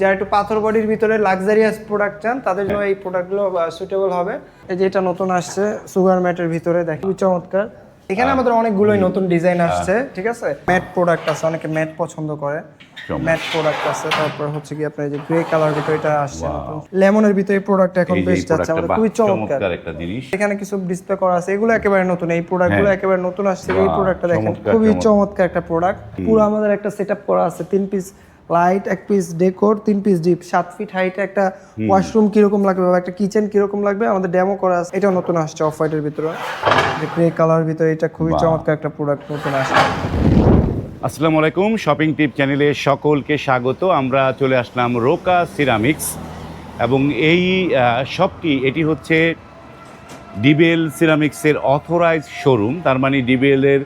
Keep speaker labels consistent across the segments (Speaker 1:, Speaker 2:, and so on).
Speaker 1: যারা একটু পাথর বডির ভিতরে লাক্সারিয়াস প্রোডাক্ট চান তাদের জন্য এই প্রোডাক্টগুলো সুটেবল হবে। এই যে এটা নতুন আসছে সুগার ম্যাটের ভিতরে দেখি খুবই চমৎকার। এখানে আমাদের অনেকগুলোই নতুন ডিজাইন আসছে ঠিক আছে? ম্যাট প্রোডাক্ট আছে অনেকে ম্যাট পছন্দ করে। ম্যাট প্রোডাক্ট আছে তারপর হচ্ছে কি আপনার যে গ্রে কালার ভিতরে এটা আসছে লেমনের ভিতরে প্রোডাক্ট এখন বেশ যাচ্ছে আমাদের খুবই চমৎকার।
Speaker 2: একটা জিনিস।
Speaker 1: এখানে কিছু ডিসপ্লে করা আছে এগুলো একেবারে নতুন এই প্রোডাক্টগুলো
Speaker 2: হ্যাঁ।
Speaker 1: একেবারে নতুন আসছে। এই প্রোডাক্টটা দেখেন খুবই
Speaker 2: চমৎকার।
Speaker 1: চমৎকার একটা প্রোডাক্ট পুরো আমাদের একটা সেটআপ করা আছে তিন পিস লাইট এক পিস ডেকোর তিন পিস ডিপ সাত ফিট হাইটে একটা ওয়াশরুম কীরকম লাগবে বা একটা কিচেন কীরকম লাগবে? আমাদের ডেমো করা আছে। এটাও নতুন আসছে অফ হোয়াইটের ভিতরে। যে গ্রে কালার ভিতরে এটা খুবই চমৎকার একটা প্রোডাক্ট নতুন আসছে।
Speaker 2: আসসালামু আলাইকুম। শপিং টিপ চ্যানেলে সকলকে স্বাগত। আমরা চলে আসলাম রোকা সিরামিক্স এবং এই শপটি এটি হচ্ছে ডিবেল সিরামিক্সের অথরাইজ শোরুম তার মানে ডিবেলের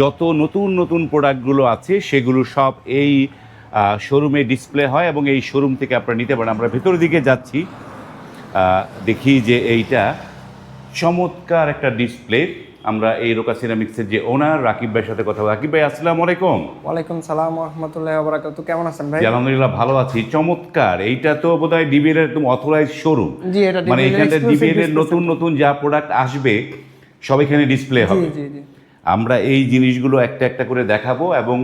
Speaker 2: যত নতুন নতুন প্রোডাক্টগুলো আছে সেগুলো সব এই শোরুমে ডিসপ্লে হয় এবং এই শোরুম থেকে আপনারা নিতে পারেন। আমরা ভেতরের দিকে যাচ্ছি। দেখি যে এইটা চমৎকার একটা ডিসপ্লে আমরা এই রোকা সিরামিক্সের যে ওনার রাকিব ভাইয়ের সাথে কথা। রাকিব ভাই আসসালামু আলাইকুম।
Speaker 1: ওয়ালাইকুম সালাম রহমতুল্লাহ বরাকাতু কেমন আছেন ভাই?
Speaker 2: আলহামদুলিল্লাহ ভালো আছি। চমৎকার। এইটা তো বোধহয় ডিবিএল এর একদম অথরাইজ শোরুম
Speaker 1: জি এটা
Speaker 2: মানে এখানে ডিবিএল এর নতুন নতুন যা প্রোডাক্ট আসবে সব এখানে ডিসপ্লে হবে।
Speaker 1: জি জি।
Speaker 2: আমরা এই জিনিসগুলো একটা একটা করে দেখাবো এবং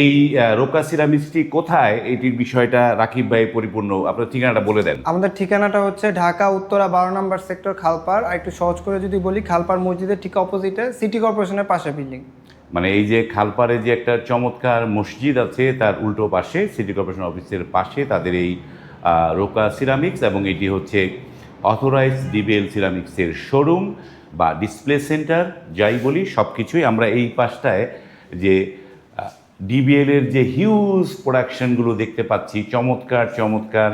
Speaker 2: এই রোকা সিরামিক্সটি কোথায়? এটির বিষয়টা রাকিব ভাই পরিপূর্ণ আপনার ঠিকানাটা বলে দেন।
Speaker 1: আমাদের ঠিকানাটা হচ্ছে ঢাকা উত্তরা বারো নম্বর সেক্টর খালপার আর একটু সহজ করে যদি বলি খালপার মসজিদের ঠিক অপোজিটে সিটি কর্পোরেশনের পাশে বিল্ডিং।
Speaker 2: মানে এই যে খালপাড়ে যে একটা চমৎকার মসজিদ আছে তার উল্টো পাশে সিটি কর্পোরেশন অফিসের পাশে তাদের এই রোকা সিরামিক্স এবং এটি হচ্ছে অথরাইজ ডিবিএল সিরামিক্সের শোরুম বা ডিসপ্লে সেন্টার যাই বলি সব কিছুই আমরা এই পাশটায় যে ডিবিএল এর যে হিউজ প্রোডাকশনগুলো দেখতে পাচ্ছি চমৎকার চমৎকার।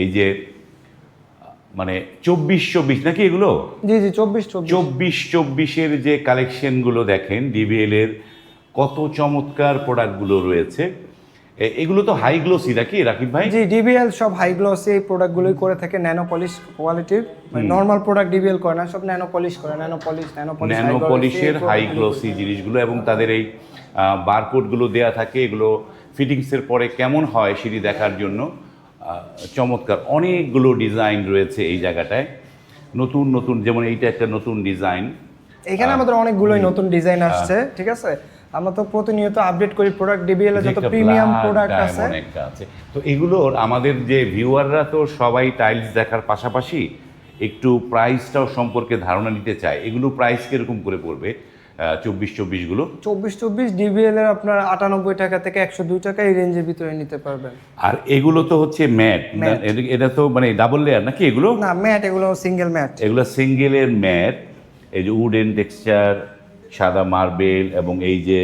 Speaker 2: এই যে মানে চব্বিশ চব্বিশ নাকি এগুলো?
Speaker 1: জি জি চব্বিশ চব্বিশ।
Speaker 2: চব্বিশ চব্বিশের যে কালেকশনগুলো দেখেন ডিবিএল এর কত চমৎকার প্রোডাক্টগুলো রয়েছে। এগুলো তো হাই গ্লোসি নাকি রাকিব ভাই?
Speaker 1: জি ডিবিএল সব হাই গ্লসি এই প্রোডাক্টগুলোই করে থাকে ন্যানো পলিশ কোয়ালিটির মানে নর্মাল প্রোডাক্ট ডিবিএল করে না সব ন্যানো পলিশ করে nano polish nano polish
Speaker 2: nano পলিশের high glossy জিনিসগুলো এবং তাদের এই বারকোডগুলো দেয়া থাকে এগুলো ফিটিংসের পরে কেমন হয় সেটি দেখার জন্য চমৎকার অনেকগুলো ডিজাইন রয়েছে এই জায়গাটায়। নতুন নতুন যেমন এইটা একটা নতুন ডিজাইন
Speaker 1: এখানে আমাদের অনেকগুলোই নতুন ডিজাইন আসছে ঠিক আছে? আমরা তো প্রতিনিয়ত আপডেট করি প্রোডাক্ট ডিবিএল এর যত প্রিমিয়াম প্রোডাক্ট আছে।
Speaker 2: তো এগুলোর আমাদের যে ভিউয়াররা তো সবাই টাইলস দেখার পাশাপাশি একটু প্রাইসটাও সম্পর্কে ধারণা নিতে চায়। এগুলো প্রাইস কীরকম করে পড়বে? চব্বিশ চব্বিশগুলো
Speaker 1: চব্বিশ চব্বিশ ডিবিএল এর আপনার আটানব্বই টাকা থেকে একশো দুই টাকা এই রেঞ্জের ভিতরে নিতে পারবেন।
Speaker 2: আর এগুলো তো হচ্ছে ম্যাট এটা তো মানে ডাবল লেয়ার নাকি এগুলো?
Speaker 1: না ম্যাট এগুলো সিঙ্গেল ম্যাট
Speaker 2: এগুলো সিঙ্গেলের ম্যাট এই যে উডেন টেক্সচার সাদা মার্বেল এবং এই যে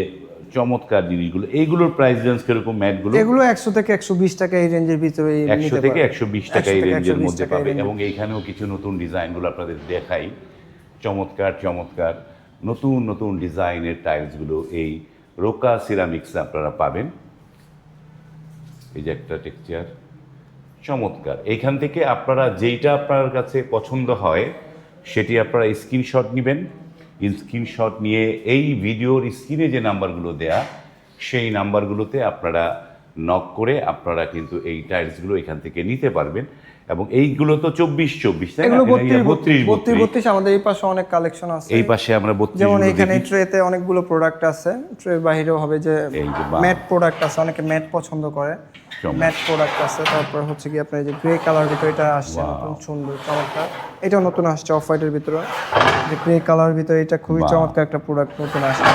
Speaker 2: চমৎকার জিনিসগুলো এইগুলোর প্রাইস রেঞ্জ কীরকম ম্যাটগুলো
Speaker 1: এগুলো একশো থেকে একশো বিশ টাকা এই রেঞ্জের ভিতরে
Speaker 2: একশো থেকে একশো বিশ টাকা এই রেঞ্জের মধ্যে পাবে। এবং এইখানেও কিছু নতুন ডিজাইনগুলো আপনাদের দেখাই। চমৎকার চমৎকার। নতুন নতুন ডিজাইনের টাইলসগুলো এই রোকা সিরামিক্সে আপনারা পাবেন। এই যে একটা টেক্সচার চমৎকার। এইখান থেকে আপনারা যেইটা আপনার কাছে পছন্দ হয় সেটি আপনারা স্ক্রিনশট নেবেন। স্ক্রিনশট নিয়ে এই ভিডিওর স্ক্রিনে যে নাম্বারগুলো দেয়া সেই নাম্বারগুলোতে আপনারা নক করে আপনারা কিন্তু এই টাইলসগুলো এখান থেকে নিতে পারবেন। এবং এইগুলো তো চব্বিশ চব্বিশ
Speaker 1: বত্রিশ
Speaker 2: বত্রিশ
Speaker 1: আমাদের এই পাশে অনেক কালেকশন আছে।
Speaker 2: এই পাশে আমরা বত্রিশ
Speaker 1: যেমন এখানে ট্রেতে অনেকগুলো প্রোডাক্ট আছে। ট্রের বাহিরেও হবে যে। ম্যাট প্রোডাক্ট আছে অনেকে ম্যাট পছন্দ করে। ম্যাট প্রোডাক্ট আছে তারপর হচ্ছে কি আপনার এই যে গ্রে কালার ভিতরে এটা আসছে নতুন সুন্দর চমৎকার। এটাও নতুন আসছে অফ হোয়াইটের ভিতরে। যে গ্রে কালার ভিতরে এটা খুবই চমৎকার একটা প্রোডাক্ট নতুন আসছে।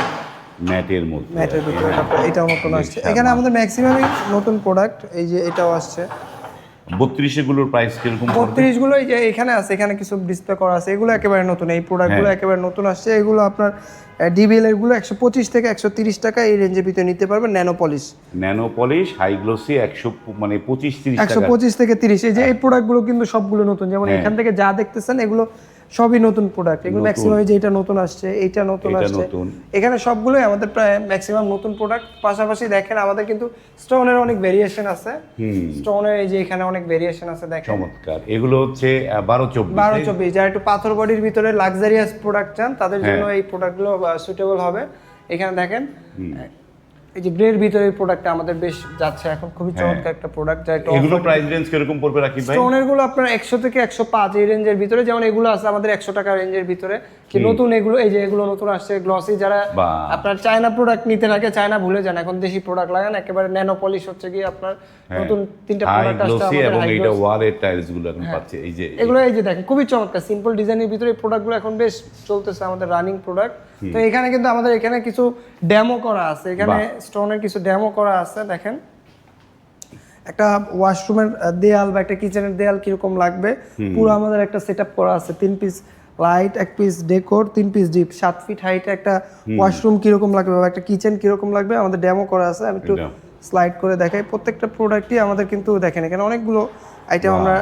Speaker 2: ম্যাটের মধ্যে।
Speaker 1: ম্যাটের ভিতরে এটাও নতুন আসছে। এখানে আমাদের ম্যাক্সিমামই নতুন প্রোডাক্ট এই যে এটাও আসছে।
Speaker 2: বত্রিশে গুলোর প্রাইস কীরকম পড়বে
Speaker 1: বত্রিশগুলো এই যে এখানে আছে এখানে কিছু ডিসপ্লে করা আছে এগুলো একেবারে নতুন এই প্রোডাক্টগুলো
Speaker 2: হ্যাঁ।
Speaker 1: একেবারে নতুন আসছে এগুলো আপনার ডিবিএল এরগুলো একশো পঁচিশ থেকে একশো তিরিশ টাকা এই রেঞ্জের ভিতরে নিতে পারবেন nano polish
Speaker 2: nano polish high glossy একশো মানে পঁচিশ তিরিশ
Speaker 1: একশো
Speaker 2: টাকা
Speaker 1: পঁচিশ থেকে তিরিশ এই যে এই প্রোডাক্টগুলো কিন্তু সবগুলো নতুন যেমন
Speaker 2: হ্যাঁ।
Speaker 1: এখান থেকে যা দেখতেছেন এগুলো সবই নতুন প্রোডাক্ট এগুলো। ম্যাক্সিমাম যে এটা নতুন আসছে এইটা নতুন
Speaker 2: এটা
Speaker 1: আসছে। এখানে সবগুলোই আমাদের প্রায় ম্যাক্সিমাম নতুন প্রোডাক্ট পাশাপাশি দেখেন আমাদের কিন্তু স্টোনের অনেক ভেরিয়েশন আছে। স্টোনের এই যে এখানে অনেক ভেরিয়েশন আছে দেখেন।
Speaker 2: চমৎকার। এগুলো হচ্ছে বারো চব্বিশ।
Speaker 1: বারো চব্বিশ। যারা একটু পাথর বডির ভিতরে লাক্সারিয়াস প্রোডাক্ট চান তাদের জন্য
Speaker 2: হ্যাঁ।
Speaker 1: এই প্রোডাক্টগুলো সুটেবল হবে। এখানে দেখেন এই যে ভিতরে প্রোডাক্টটা আমাদের বেশ যাচ্ছে এখন খুবই
Speaker 2: হ্যাঁ।
Speaker 1: চমৎকার একটা প্রোডাক্ট যা
Speaker 2: এগুলো প্রাইস রেঞ্জ কীরকম পড়বে রাকিব ভাই?
Speaker 1: স্টোনেরগুলো আপনার একশো থেকে একশো পাঁচ এই রেঞ্জের ভিতরে যেমন এগুলো আছে আমাদের একশো টাকা রেঞ্জের ভিতরে। কি নতুন এগুলো এই যে এগুলো নতুন আসছে গ্লসি যারা আপনার চায়না প্রোডাক্ট নিতে থাকে চায়না ভুলে যান এখন দেশি প্রোডাক্ট লাগান একেবারে ন্যানো পলিশ হচ্ছে কি আপনার নতুন তিনটা প্রোডাক্ট আসছে আমাদের
Speaker 2: এবং এইটা
Speaker 1: gloss।
Speaker 2: টাইলসগুলো এখন পাচ্ছে এই যে
Speaker 1: এগুলো এই যে দেখেন খুবই চমৎকার সিম্পল ডিজাইনের ভিতরে এই প্রোডাক্টগুলো এখন বেশ চলতেছে আমাদের রানিং প্রোডাক্ট তো এখানে কিন্তু আমাদের এখানে কিছু ডেমো করা আছে। এখানে স্টোনের কিছু ডেমো করা আছে দেখেন। একটা ওয়াশরুমের দেয়াল বা একটা কিচেনের দেয়াল কীরকম লাগবে? পুরো আমাদের একটা সেটআপ করা আছে। তিন পিস লাইট এক পিস ডেকোর তিন পিস ডিপ সাত ফিট হাইটে একটা ওয়াশরুম কীরকম লাগবে বা একটা কিচেন কীরকম লাগবে আমাদের ডেমো করা আছে। আমি একটু স্লাইড করে দেখাই। প্রত্যেকটা প্রোডাক্টই আমাদের কিন্তু দেখেন এখানে অনেকগুলো আইটেম আমরা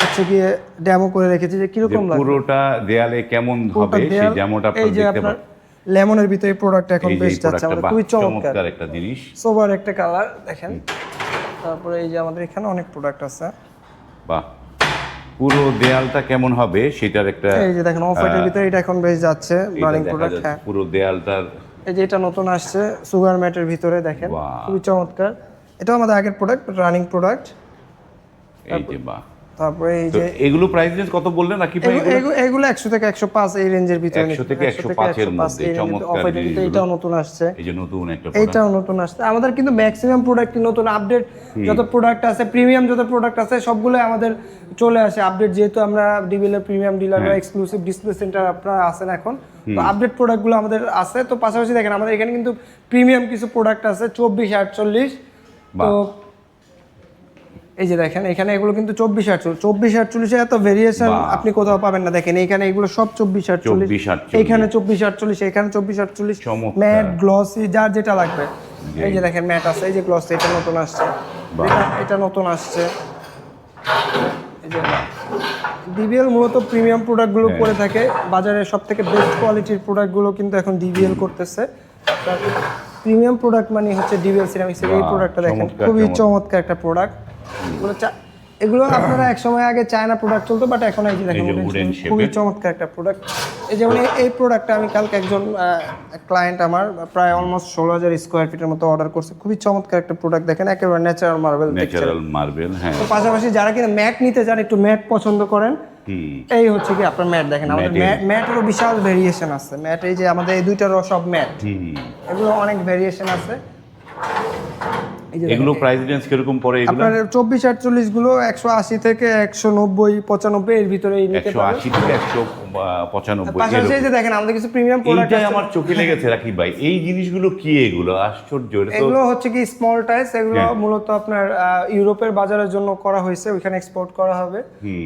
Speaker 1: হচ্ছে গিয়ে ডেমো করে রেখেছি যে কীরকম লাগবে।
Speaker 2: পুরোটা দেয়ালে কেমন হবে সেই ডেমোটা আপনারা দেখতে পাবেন
Speaker 1: লেমনের ভিতরে প্রোডাক্ট এখন বেশ যাচ্ছে আমাদের খুবই চমৎকার।
Speaker 2: একটা জিনিস।
Speaker 1: সোবার একটা কালার দেখেন। তারপরে এই যে আমাদের এখানে অনেক প্রোডাক্ট আছে।
Speaker 2: বাহ। পুরো দেয়ালটা কেমন হবে সেটার একটা
Speaker 1: এই যে দেখেন অফ হোয়াইটের ভিতরে এটা এখন বেশ যাচ্ছে
Speaker 2: এটা
Speaker 1: রানিং প্রোডাক্ট হ্যাঁ।
Speaker 2: পুরো দেয়ালটার।
Speaker 1: এই যে এটা নতুন আসছে সুগার ম্যাটের ভিতরে দেখেন খুবই চমৎকার। এটাও আমাদের আগের প্রোডাক্ট রানিং প্রোডাক্ট
Speaker 2: এই যে বাহ।
Speaker 1: তারপরে এই যে
Speaker 2: এগুলো প্রাইস রেঞ্জ কত বললেন নাকি ভাই
Speaker 1: এগু- এগু- এগুলো একশো থেকে একশো পাঁচ এই রেঞ্জের ভিতরে
Speaker 2: 100 থেকে 105 এর মধ্যে, চমৎকার
Speaker 1: এটাও নতুন আসছে।
Speaker 2: এই যে নতুন একটা product।
Speaker 1: নতুন আসছে। আমাদের কিন্তু ম্যাক্সিমাম প্রোডাক্ট নতুন? আপডেট যত প্রোডাক্ট আছে প্রিমিয়াম যত প্রোডাক্ট আছে সবগুলো আমাদের চলে আসে। আপডেট যেহেতু আমরা ডিবিএল প্রিমিয়াম ডিলার। বা এক্সক্লুসিভ ডিসপ্লে সেন্টার আপনারা আছেন এখন। তো আপডেট প্রোডাক্টগুলো আমাদের আছে। তো পাশাপাশি দেখেন আমাদের এখানে কিন্তু প্রিমিয়াম কিছু প্রোডাক্ট আছে চব্বিশ আটচল্লিশ। তো এই যে দেখেন এখানে এগুলো কিন্তু চব্বিশ আটচল্লিশ চব্বিশ আটচল্লিশে এত ভেরিয়েশন আপনি কোথাও পাবেন না। দেখেন এখানে এগুলো সব চব্বিশ আটচল্লিশ।
Speaker 2: 24 48
Speaker 1: এখানে চব্বিশ আটচল্লিশ এখানে চব্বিশ আটচল্লিশ। ম্যাট গ্লসি যার যেটা লাগবে। এই যে দেখেন ম্যাট আছে। এই যে গ্লসি এটা নতুন আসছে। এটা- নতুন আসছে। এই যে ডিবিএল মূলত প্রিমিয়াম প্রোডাক্টগুলো
Speaker 2: হ্যাঁ।
Speaker 1: করে থাকে। বাজারে সব থেকে বেস্ট কোয়ালিটির প্রোডাক্টগুলো কিন্তু এখন ডিবিএল করতেছে। প্রিমিয়াম প্রোডাক্ট মানে হচ্ছে ডিবিএল সিরামিক্সের এই প্রোডাক্টটা দেখেন খুবই।
Speaker 2: চমৎকার।
Speaker 1: একটা প্রোডাক্ট এগুলো আপনারা এক সময় আগে চায়না প্রোডাক্ট চলতো বাট এখন এই যে দেখেন খুবই চমৎকার একটা প্রোডাক্ট এই যেমন এই- প্রোডাক্টটা আমি কালকে একজন ক্লায়েন্ট আমার প্রায় অলমোস্ট ষোলো হাজার স্কোয়ার ফিটের মতো অর্ডার করছে। খুবই চমৎকার একটা প্রোডাক্ট দেখেন একেবারে ন্যাচারাল মার্বেল
Speaker 2: ন্যাচারাল মার্বেল হ্যাঁ।
Speaker 1: তো পাশাপাশি যারা কিনা ম্যাট নিতে চান একটু ম্যাট পছন্দ করেন এই হচ্ছে কি আপনার ম্যাট দেখেন আমাদের। ম্যাটেরও বিশাল ভেরিয়েশন আছে। ম্যাট এই যে আমাদের এই দুইটারও সব ম্যাট এগুলো অনেক ভেরিয়েশন আছে।
Speaker 2: এগুলো প্রাইস রেঞ্জ কীরকম পড়ে এগুলো?
Speaker 1: আপনার চব্বিশ আটচল্লিশগুলো একশো আশি থেকে একশো নব্বই পঁচানব্বই এর ভিতরে নিতে পারবেন
Speaker 2: 180 থেকে একশো পঁচানব্বই
Speaker 1: দেখেন আমাদের কিছু প্রিমিয়াম প্রোডাক্ট
Speaker 2: আমার চোখে লেগেছে রাকিব ভাই। এই জিনিসগুলো কি এগুলো? আশ্চর্য
Speaker 1: এগুলো হচ্ছে কি স্মল টাইস এগুলো
Speaker 2: হ্যাঁ।
Speaker 1: মূলত আপনার ইউরোপের বাজারের জন্য করা হয়েছে ওইখানে এক্সপোর্ট করা হবে।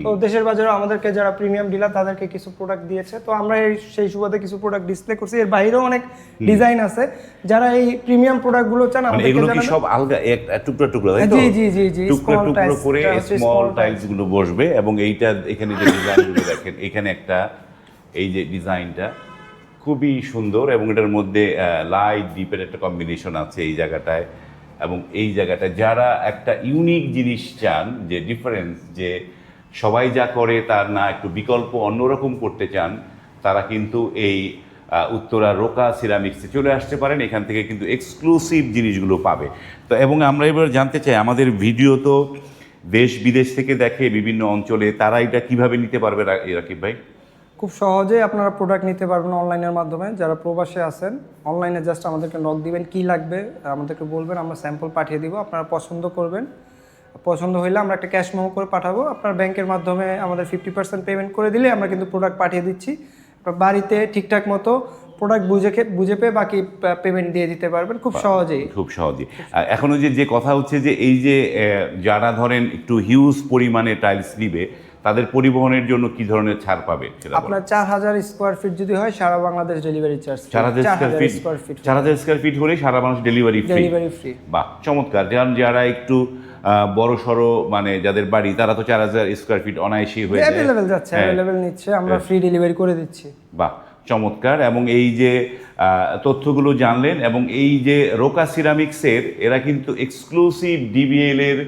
Speaker 1: তো দেশের বাজারে আমাদেরকে যারা প্রিমিয়াম ডিলার তাদেরকে কিছু প্রোডাক্ট দিয়েছে। তো আমরা এই সেই সুবাদে কিছু প্রোডাক্ট ডিসপ্লে করছি। এর বাইরেও অনেক ডিজাইন আছে। যারা এই প্রিমিয়াম প্রোডাক্টগুলো চান
Speaker 2: মানে
Speaker 1: আমাদেরকে
Speaker 2: এগুলো কি সব আলগা এক টুকরা টুকরা তাই তো?
Speaker 1: জি, জি, জি, জি,
Speaker 2: টুকরা টুকরো করে স্মল টাইলসগুলো বসবে এবং এইটা এখানে যে ডিজাইনগুলো দেখেন এখানে একটা এই যে ডিজাইনটা খুবই সুন্দর এবং এটার মধ্যে লাইট ডিপের একটা কম্বিনেশন আছে এই জায়গাটায়। এবং এই জায়গাটায় যারা একটা ইউনিক জিনিস চান, যে ডিফারেন্স যে সবাই যা করে তার না একটু বিকল্প অন্যরকম করতে চান, তারা কিন্তু এই উত্তরা রোকা সিরামিক্সে চলে আসতে পারেন। এখান থেকে কিন্তু এক্সক্লুসিভ জিনিসগুলো পাবে। তো এবং আমরা এবার জানতে চাই, আমাদের ভিডিও তো দেশ বিদেশ থেকে দেখে বিভিন্ন অঞ্চলে তারা এটা কীভাবে নিতে পারবে রাকিব ভাই?
Speaker 1: খুব সহজেই আপনারা প্রোডাক্ট নিতে পারবেন অনলাইনের মাধ্যমে। যারা প্রবাসে আছেন অনলাইনে জাস্ট আমাদেরকে নক দিবেন কি লাগবে আমাদেরকে বলবেন আমরা স্যাম্পল পাঠিয়ে দিব আপনারা পছন্দ করবেন। পছন্দ হইলে আমরা একটা ক্যাশ মেমো করে পাঠাবো। আপনার ব্যাংকের মাধ্যমে আমাদের ফিফটি পার্সেন্ট পেমেন্ট করে দিলে আমরা কিন্তু প্রোডাক্ট পাঠিয়ে দিচ্ছি। আপনার বাড়িতে ঠিকঠাক মতো প্রোডাক্ট বুঝে বুঝে পেয়ে বাকি পেমেন্ট দিয়ে দিতে পারবেন খুব সহজেই।
Speaker 2: খুব সহজেই। আর এখনও যে যে কথা হচ্ছে যে এই যে যারা ধরেন একটু হিউজ পরিমাণে টাইলস নিবে তাদের পরিবহনের জন্য কি ধরনের ছাড় পাবে
Speaker 1: আপনার চার হাজার স্কোয়ার ফিট যদি হয় সারা বাংলাদেশ ডেলিভারি চার্জ
Speaker 2: চার হাজার স্কোয়ার ফিট চার হাজার স্কোয়ার ফিট হলে সারা মানুষ ডেলিভারি ফ্রি
Speaker 1: ডেলিভারি ফ্রি
Speaker 2: বাহ চমৎকার। যারা যারা একটু বড় সড়ো মানে যাদের বাড়ি তারা তো চার হাজার স্কোয়ার ফিট অনায়াসই হয়ে যায়।
Speaker 1: অ্যাভেলেবেল যাচ্ছে
Speaker 2: হ্যাঁ।
Speaker 1: অ্যাভেলেবেল নিচ্ছে। আমরা ফ্রি ডেলিভারি করে দিচ্ছি।
Speaker 2: বাহ চমৎকার। এবং এই যে তথ্যগুলো জানলেন এবং এই যে রোকা সিরামিক্সের এরা কিন্তু এক্সক্লুসিভ ডিবিএল এর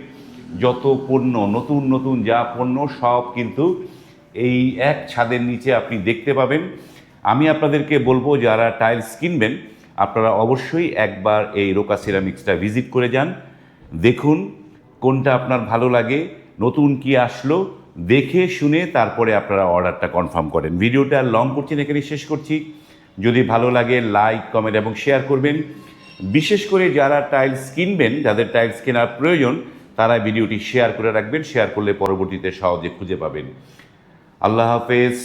Speaker 2: যত পণ্য, নতুন নতুন যা পণ্য, সব কিন্তু এই এক ছাদের নিচে আপনি দেখতে পাবেন। আমি আপনাদেরকে বলব, যারা টাইলস কিনবেন, আপনারা অবশ্যই একবার এই রোকা সিরামিক্সটা ভিজিট করে যান। দেখুন কোনটা আপনার ভালো লাগে, নতুন কি আসলো, দেখে শুনে তারপরে আপনারা অর্ডারটা কনফার্ম করেন। ভিডিওটা লং করছি না এখানে শেষ করছি। যদি ভালো লাগে, লাইক, কমেন্ট এবং শেয়ার করবেন। বিশেষ করে যারা টাইলস কিনবেন, যাদের টাইলস কেনার প্রয়োজন তারা ভিডিওটি শেয়ার করে রাখবেন শেয়ার করলে পরবর্তীতে সহজে খুঁজে পাবেন। আল্লাহ হাফেজ।